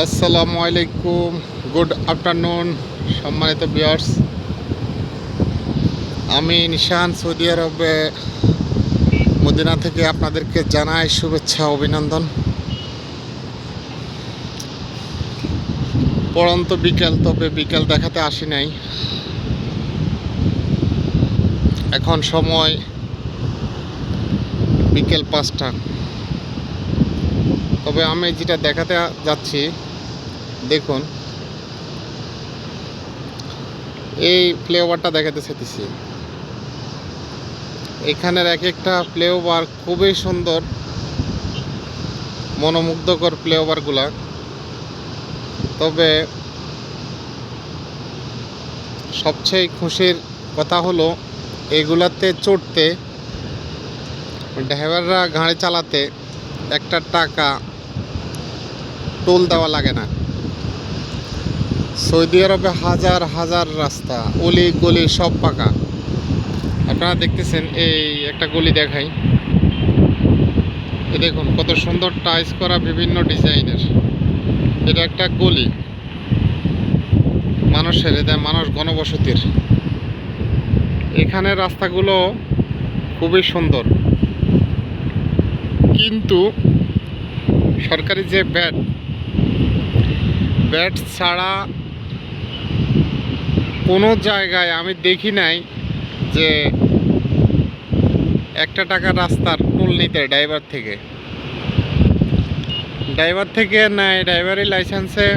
আসসালামু আলাইকুম good afternoon সম্মানিত বিয়ার্স আমি নিশান, সৌদি আরবে, মদিনা থেকে আপনাদেরকে জানাই শুভেচ্ছা, অভিনন্দন। পড়ন্ত বিকেল, তবে বিকেল দেখাতে আসি নাই। এখন সময় বিকেল পাঁচটা। তবে আমি যেটা দেখাতে যাচ্ছি, দেখুন। এই ফ্লেওভারটা দেখাতে চাইতেছি। এখানের এক একটা ফ্লেওভার খুবই সুন্দর, মনোমুগ্ধকর ফ্লেওভারগুলা তবে সবচেয়ে খুশির কথা হলো, এগুলাতে চড়তে ড্রাইভাররা গাড়ি চালাতে একটা টাকা টোল দেওয়া লাগে না। সৌদি আরবে হাজার হাজার রাস্তা, অলি গলি সব পাকা। আপনারা দেখতেছেন এই একটা গলি দেখাই। দেখুন, কত সুন্দর টাইস করা বিভিন্ন ডিজাইনের। এটা একটা গলি। মানুষের, এটা মানুষ গণবসতির। এখানে রাস্তাগুলো খুবই সুন্দর। কিন্তু সরকারি যে ব্যাট ব্যাট ছাড়া কোনো জায়গায় আমি দেখি নাই যে একটা টাকা রাস্তার টোল নিতে ড্রাইভার থেকে। ড্রাইভার থেকে নেয় ড্রাইভারি লাইসেন্সে,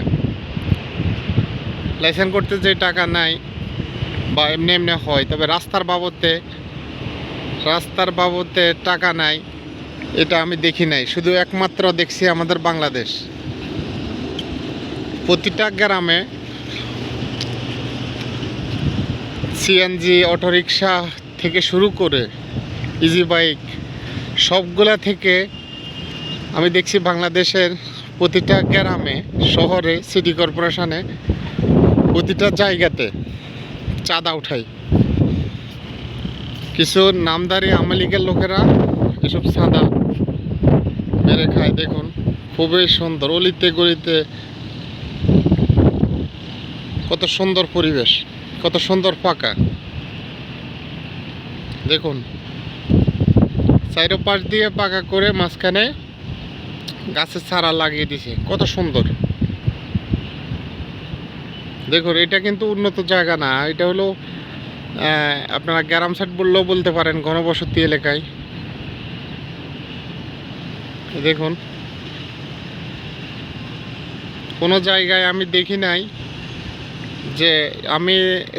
লাইসেন্স করতে যে টাকা নাই বা এমনি এমনি হয়, তবে রাস্তার বাবদে রাস্তার বাবদে টাকা নাই। এটা আমি দেখি নাই, শুধু একমাত্র দেখছি আমাদের বাংলাদেশ। প্রতিটা গ্রামে সিএনজি, অটোরিকশা থেকে শুরু করে ইজি বাইক সবগুলা থেকে আমি দেখছি বাংলাদেশের প্রতিটা গ্রামে, শহরে সিটি কর্পোরেশনে প্রতিটা জায়গাতে চাঁদা উঠাই। কিছু নামদারি আমলিগের লোকেরা এসব সাদা মেরে খায়, দেখুন, খুবই সুন্দর, অলিতে গলিতে কত সুন্দর পরিবেশ, কত সুন্দর ফাঁকা। দেখুন চাইরো পাশ দিয়ে পাকা করে মাঝখানে গাছের চারা লাগিয়ে দিছে, কত সুন্দর। দেখুন, এটা কিন্তু উন্নত জায়গা না, এটা হলো আপনারা গ্রাম সাইড বললেও বলতে পারেন, ঘনবসতি এলাকায়। দেখুন। কোনো জায়গায় আমি দেখি নাই যে আমি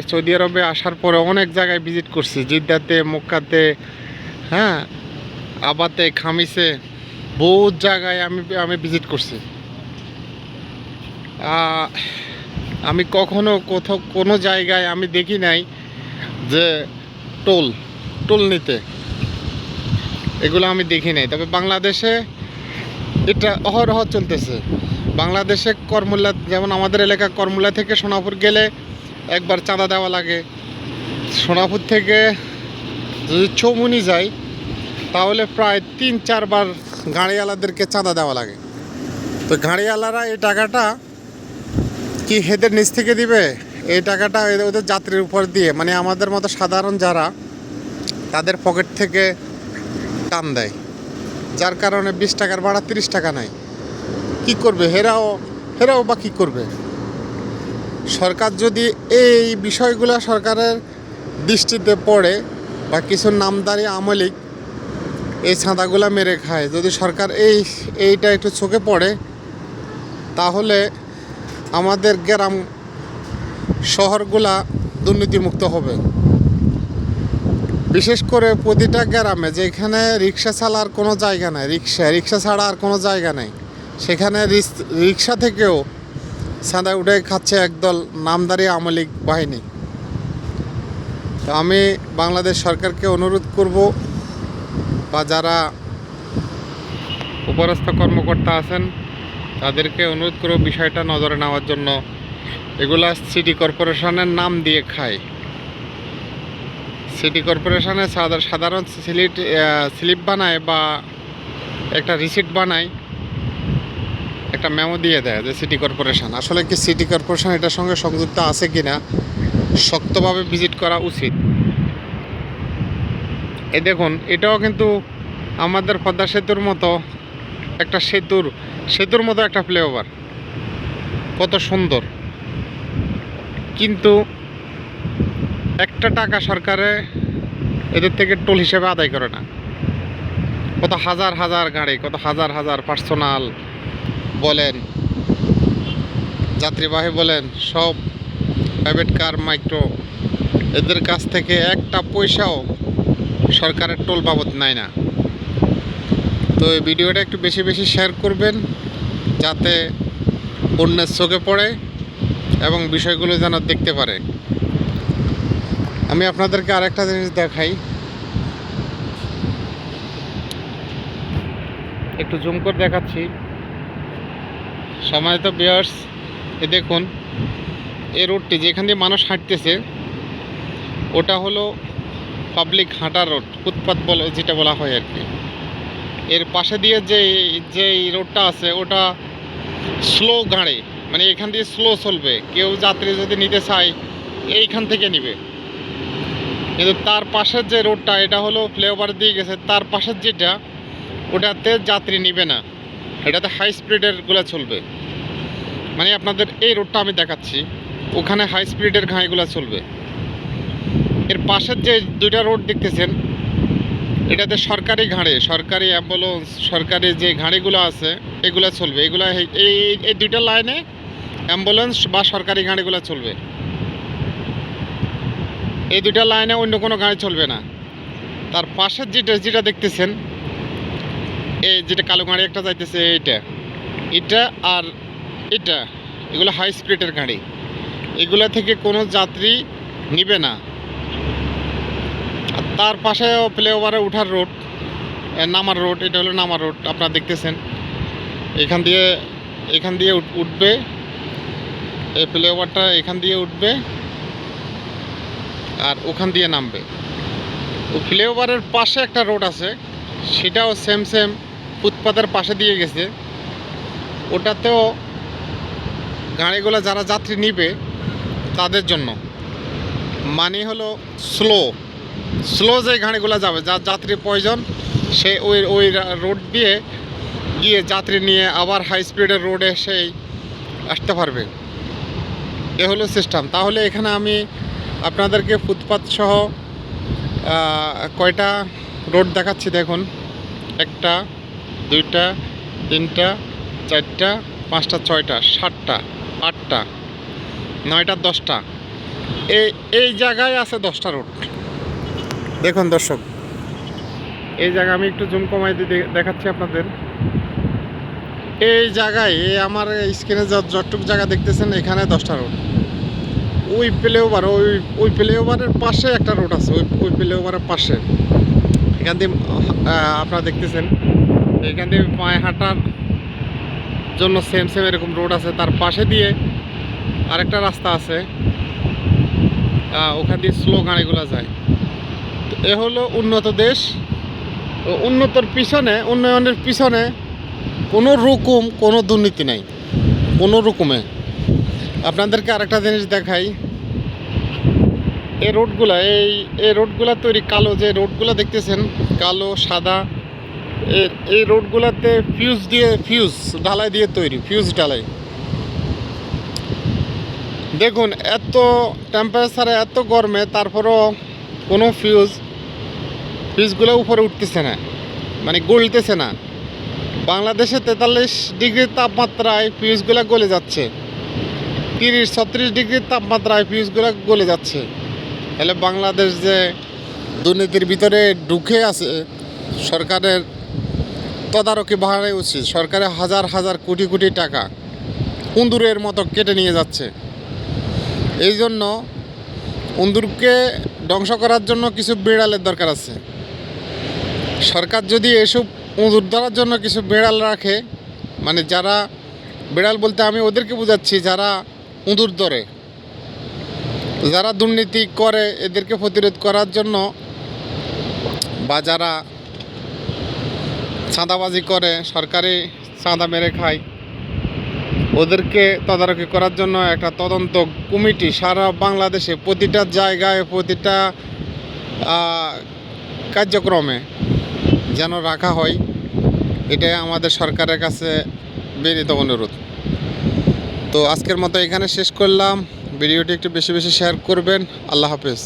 সৌদি আরবে আসার পরে অনেক জায়গায় ভিজিট করছি। জিদ্দাতে, মক্কাতে হ্যাঁ আবাতে, খামিসে বহুত জায়গায় আমি আমি ভিজিট করছি। আমি কখনো কোথাও, কোনো জায়গায় আমি দেখি নাই যে টোল টোল নিতে। এগুলো আমি দেখি নাই। তবে বাংলাদেশে এটা অহরহ চলতেছে। বাংলাদেশে করমুল্লা যেমন আমাদের এলাকা করমুল্লা থেকে সোনাপুর গেলে একবার চাঁদা দেওয়া লাগে। সোনাপুর থেকে যদি চৌমুনি যায় তাহলে প্রায় তিন, চারবার গাড়িওয়ালাদেরকে চাঁদা দেওয়া লাগে। তো গাড়িওয়ালারা এই টাকাটা কি হেদের নিচ থেকে দিবে? এই টাকাটা ওদের যাত্রীর উপর দিয়ে মানে আমাদের মতো সাধারণ যারা তাদের পকেট থেকে টান দেয়। যার কারণে বিশ টাকার ভাড়া তিরিশ টাকা নেয় কি করবে? হেরাও হেরাও বা কী করবে? সরকার যদি এই বিষয়গুলো সরকারের দৃষ্টিতে পড়ে বা কিছু নামদারি আমলিক এই ছাঁদাগুলা মেরে খায়, যদি সরকার এই, এইটা একটু চোখে পড়ে, তাহলে আমাদের গ্রাম শহরগুলা দুর্নীতিমুক্ত হবে। বিশেষ করে প্রতিটা গ্রামে যেখানে রিক্সা চালার কোনো জায়গা নাই, রিক্সা রিক্সা ছাড়া আর কোনো জায়গা নাই, সেখানে রিক্সা থেকেও সাদা উঠে খাচ্ছে একদল নামদারি আমলিক বাহিনী। তো আমি বাংলাদেশ সরকারকে অনুরোধ করব বা যারা উপরস্থ কর্মকর্তা আছেন, তাদেরকে অনুরোধ করব বিষয়টা নজরে নেওয়ার জন্য। এগুলা সিটি কর্পোরেশনের নাম দিয়ে খায়। সিটি কর্পোরেশনে সাধারণ স্লিপ স্লিপ বানায় বা একটা রিসিট বানায়, একটা মেমো দিয়ে দেয় যে সিটি কর্পোরেশন আসলে কি সিটি কর্পোরেশন এটার সঙ্গে সংযুক্ত আছে কি না শক্তভাবে ভিজিট করা উচিত। এ দেখুন, এটাও কিন্তু আমাদের পদ্মা সেতুর মতো একটা সেতুর সেতুর মতো একটা ফ্লাইওভার কত সুন্দর। কিন্তু একটা টাকা সরকারে এদের থেকে টোল হিসেবে আদায় করে না। কত হাজার হাজার গাড়ি, কত হাজার হাজার পার্সোনাল বলেন, যাত্রীবাহী বলেন, সব প্রাইভেট কার মাইক্রো এদের কাছ থেকে একটা পয়সাও সরকারের টোল বাবদ নেয় না। তো এই ভিডিওটা একটু বেশি বেশি শেয়ার করবেন, যাতে অন্যের চোখে পড়ে এবং বিষয়গুলো যেন দেখতে পারে। আমি আপনাদেরকে আরেকটা জিনিস দেখাই। একটু জুম করে দেখাচ্ছি। সময় তো বিয়ার্স এ দেখুন, এই রোডটি যেখান দিয়ে মানুষ হাঁটতেছে, ওটা হলো পাবলিক হাঁটার রোড ফুটপাত বলে, যেটা বলা হয় আর কি। এর পাশে দিয়ে যে যে রোডটা আছে, ওটা স্লো গাড়ি মানে এখান দিয়ে স্লো চলবে। কেউ যাত্রী যদি নিতে চায়, এইখান থেকে নিবে। কিন্তু তার পাশের যে রোডটা, এটা হলো ফ্লাইওভার দিয়ে গেছে, তার পাশের যেটা, ওটাতে যাত্রী নিবে না। এটাতে হাই স্পিডেরগুলো চলবে। মানে আপনাদের এই রোডটা আমি দেখাচ্ছি, ওখানে হাই স্পিডের ঘাইগুলো চলবে। এর পাশের যে দুইটা রোড দেখতেছেন, এটাতে সরকারি ঘাড়ে, সরকারি অ্যাম্বুলেন্স সরকারি যে ঘাড়িগুলো আছে, এগুলো চলবে। এগুলো এই- এই দুইটা লাইনে অ্যাম্বুলেন্স বা সরকারি গাড়িগুলো চলবে। এই দুইটা লাইনে অন্য কোনো গাড়ি চলবে না। তার পাশের যেটা যেটা দেখতেছেন, এই যেটা কালো গাড়ি একটা যাইতেছে এইটা। এটা আর এটা, এগুলো হাই স্পিডের গাড়ি। এগুলো থেকে কোনো যাত্রী নিবে না। তার পাশে ফ্লাইওভারে উঠার রোড নামার রোড এটা হলো নামার রোড আপনারা দেখতেছেন। এখান দিয়ে এখান দিয়ে উঠ- উঠবে। এই ফ্লাইওভারটা এখান দিয়ে উঠবে। আর ওখান দিয়ে নামবে। ও ফ্লাইওভারের পাশে একটা রোড আছে, সেটাও সেম সেম ফুটপাতের পাশে দিয়ে গেছে। ওটাতেও গাড়িগুলো যারা যাত্রী নিবে তাদের জন্য। মানে হলো স্লো স্লো যে গাড়িগুলো যাবে, যার যাত্রী প্রয়োজন, সে ওই ওই রোড দিয়ে গিয়ে যাত্রী নিয়ে আবার হাই স্পিডের রোডে সেই আসতে পারবে। এ হলো সিস্টেম তাহলে এখানে আমি আপনাদেরকে ফুটপাত সহ কয়টা রোড দেখাচ্ছি দেখুন। একটা, দুইটা, তিনটা, চারটা, পাঁচটা, ছয়টা, সাতটা, আটটা, নয়টা, দশটা। এই এই জায়গায় আছে দশটা রোড। দেখুন দর্শক, এই জায়গা আমি একটু জুম কমাই দিয়ে দেখাচ্ছি আপনাদের। এই জায়গায়, এই আমার স্ক্রিনে যতটুক জায়গা দেখতেছেন, এখানে দশটা রোড। ওই প্লেওভার ওই ওই প্লেওভারের পাশে একটা রোড আছে, ওই ওই প্লেওভারের পাশে। এখান দিয়ে আপনারা দেখতেছেন, এখান দিয়ে পায়ে হাঁটার জন্য সেম সেম এরকম রোড আছে। তার পাশে দিয়ে আরেকটা রাস্তা আছে ওখান দিয়ে স্লো গাড়িগুলো যায়। এ হলো উন্নত দেশ। উন্নতর পিছনে, উন্নয়নের পিছনে কোনো রকম কোনো দুর্নীতি নাই। কোনো রকমে। আপনাদেরকে আরেকটা জিনিস দেখাই। এই রোডগুলা, এই এই রোডগুলা তৈরি কালো যে রোডগুলো দেখতেছেন, কালো, সাদা এই রোডগুলোতে ফিউজ দিয়ে ফিউজ ঢালাই দিয়ে তৈরি ফিউজ ঢালাই। দেখুন, এত টেম্পারেচারে এত গরমে তারপরও কোনো ফিউজ ফিউজগুলো উপরে উঠতেছে না মানে গলতেছে না। বাংলাদেশে তেতাল্লিশ ডিগ্রি তাপমাত্রায় ফিউজগুলো গলে যাচ্ছে। তিরিশ, ছত্রিশ ডিগ্রি তাপমাত্রায় ফিউজগুলো গলে যাচ্ছে। তাহলে বাংলাদেশ যে দুর্নীতির ভিতরে ঢুকে আছে, সরকারের তদারকি বাড়ানো উচিত। সরকারের হাজার হাজার কোটি কোটি টাকা কুন্দুরের মতো কেটে নিয়ে যাচ্ছে। এই জন্য উন্দুরকে ধ্বংস করার জন্য কিছু বিড়ালের দরকার আছে। সরকার যদি এসব উঁদুর ধরার জন্য কিছু বিড়াল রাখে মানে যারা, বিড়াল বলতে আমি ওদেরকে বোঝাচ্ছি, যারা উঁদুর ধরে। যারা দুর্নীতি করে, এদেরকে প্রতিরোধ করার জন্য বা যারা চাঁদাবাজি করে, সরকারি চাঁদা মেরে খায়, ওদেরকে তদারকি করার জন্য একটা তদন্ত কমিটি সারা বাংলাদেশে প্রতিটা জায়গায়, প্রতিটা কার্যক্রমে যেন রাখা হয়। এটাই আমাদের সরকারের কাছে বিনীত অনুরোধ। তো আজকের মতো এখানে শেষ করলাম। ভিডিওটি একটু বেশি বেশি শেয়ার করবেন। আল্লাহ হাফেজ।